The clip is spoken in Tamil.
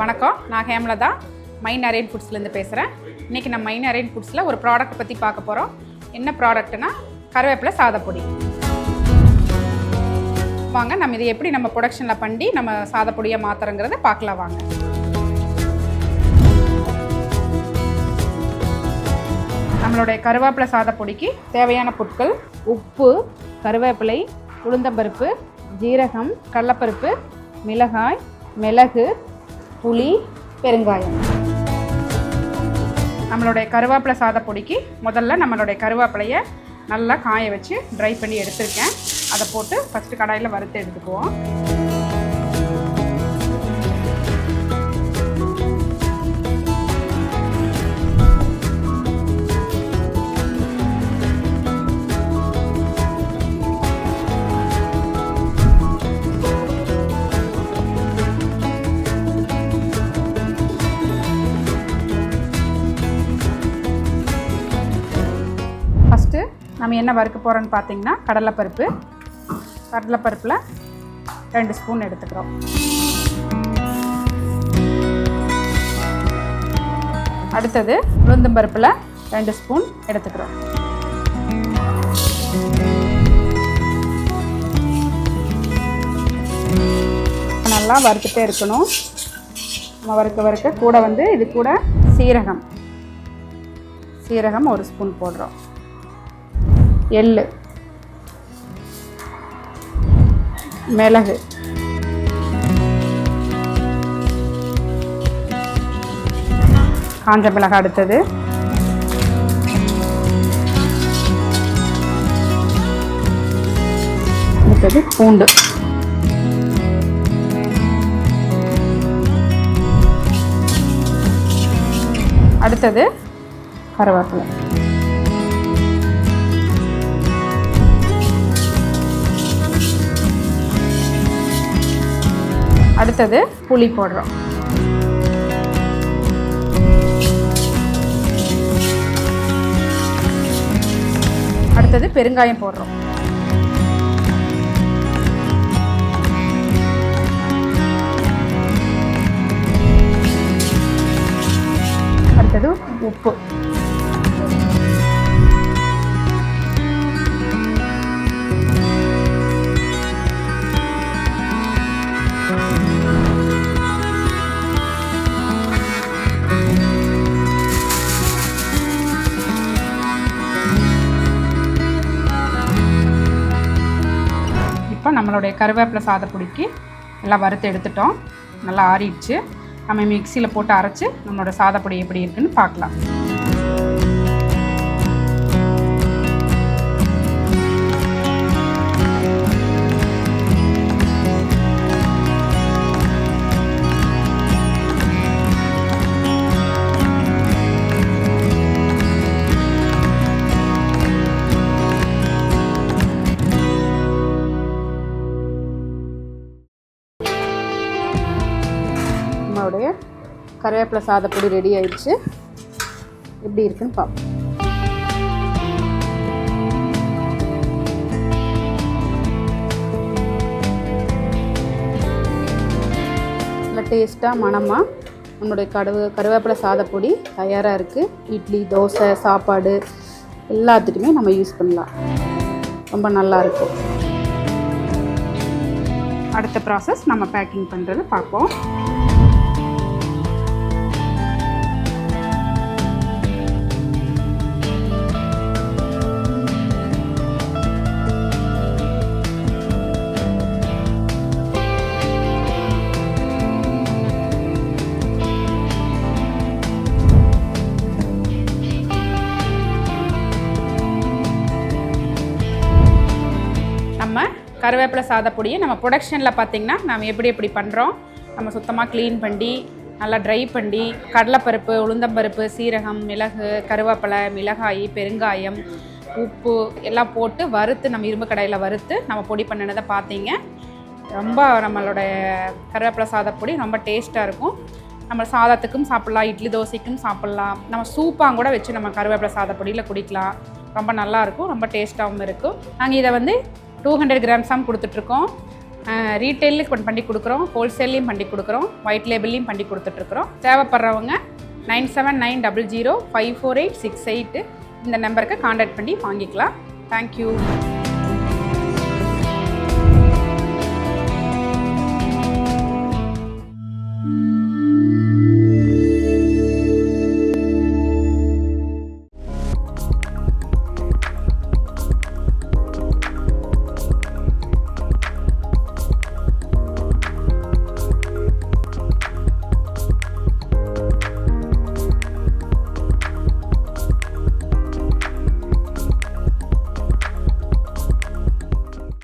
வணக்கம். நான் ஹேம்லதா. மைன் அரேன் ஃபுட்ஸ்லேருந்து பேசுகிறேன் இன்றைக்கி நம்ம மைன் அரேன் ஃபுட்ஸில் ஒரு ப்ராடக்ட் பற்றி பார்க்க போகிறோம் என்ன ப்ராடக்ட்னா கருவேப்பிலை சாதப்பொடி வாங்க நம்ம இதை எப்படி நம்ம ப்ரொடக்ஷனில் பண்ணி நம்ம சாதப்பொடியை மாற்றுறங்கிறத பார்க்கலாம் வாங்க. நம்மளுடைய கருவேப்பிலை சாதப்பொடிக்கு தேவையான பொருட்கள் உப்பு கருவேப்பிலை உளுந்தம்பருப்பு ஜீரகம் கடலப்பருப்பு மிளகாய் மிளகு புளி பெருங்காயம். நம்மளுடைய கருவேப்பிலை சாதப்பொடிக்கு முதல்ல நம்மளுடைய கருவேப்பிலையை நல்லா காய வச்சு ட்ரை பண்ணி எடுத்திருக்கேன். அதை போட்டு ஃபஸ்ட்டு கடாயில் வறுத்து எடுத்துக்குவோம். நம்ம என்ன வறுக்க போகிறோன்னு பார்த்தீங்கன்னா கடலைப்பருப்பு கடலைப்பருப்பில் ரெண்டு ஸ்பூன் எடுத்துக்கிறோம். அடுத்தது உளுந்தம்பருப்பில் ரெண்டு ஸ்பூன் எடுத்துக்கிறோம். நல்லா வறுத்துட்டே இருக்கணும். நம்ம வறுக்க வறுக்க கூட வந்து இது கூட சீரகம். சீரகம் ஒரு ஸ்பூன் போடுறோம். எள்ளு. மிளகு. காஞ்ச மிளகாய் அடுத்தது. அடுத்தது பூண்டு. அடுத்தது கருவேப்பிலை. அடுத்தது புளி போடுறோம். அடுத்தது பெருங்காயம் போடுறோம். நம்மளுடைய கருவேப்பிலை சாதப்பொடிக்கு எல்லாம் வறுத்து எடுத்துட்டோம். நல்லா ஆறிடுச்சு. நம்ம மிக்சியில் போட்டு அரைச்சி நம்மளோட சாதப்பொடி எப்படி இருக்குன்னு பார்க்கலாம். நம்மளுடைய கருவேப்பிலை சாதப்பொடி ரெடி ஆயிடுச்சு. எப்படி இருக்குன்னு பார்ப்போம் நல்லா டேஸ்ட்டாக மணமாக நம்மளுடைய கடுவு கருவேப்பிலை சாதப்பொடி தயாராக இருக்குது இட்லி தோசை சாப்பாடு எல்லாத்துக்குமே நம்ம யூஸ் பண்ணலாம். ரொம்ப நல்லா இருக்கும். அடுத்த ப்ராசஸ் நம்ம பேக்கிங் பண்ணுறது பார்ப்போம் நம்ம கருவேப்பிலை சாதப்பொடியை நம்ம ப்ரொடக்ஷனில் பார்த்திங்கன்னா நம்ம எப்படி எப்படி பண்ணுறோம் நம்ம சுத்தமாக க்ளீன் பண்ணி நல்லா ட்ரை பண்ணி கடலைப்பருப்பு உளுந்தம்பருப்பு சீரகம் மிளகு கருவேப்பிலை மிளகாய் பெருங்காயம் உப்பு எல்லாம் போட்டு வறுத்து நம்ம இரும்பு கடையில் வறுத்து நம்ம பொடி பண்ணினதை பார்த்தீங்க. ரொம்ப நம்மளோட கருவேப்பிலை சாதப்பொடி ரொம்ப டேஸ்ட்டாக இருக்கும். நம்ம சாதத்துக்கும் சாப்பிட்லாம் இட்லி தோசைக்கும் சாப்பிட்லாம். நம்ம சூப்பாக கூட வச்சு நம்ம கருவேப்பிலை சாதப்பொடியில் குடிக்கலாம். ரொம்ப நல்லாயிருக்கும் ரொம்ப டேஸ்ட்டாகவும் இருக்கும். நாங்கள் இதை வந்து டூ ஹண்ட்ரட் கிராம்ஸாம் கொடுத்துட்ருக்கோம். ரீட்டெயிலுக்கு பண்ணி கொடுக்குறோம். ஹோல்சேல்லையும் பண்ணி கொடுக்குறோம். ஒயிட் லேபிள்லையும் பண்ணி கொடுத்துட்ருக்குறோம். தேவைப்படுறவங்க nine seven nine double zero five four eight six eight இந்த நம்பருக்கு காண்டாக்ட் பண்ணி வாங்கிக்கலாம். தேங்க்யூ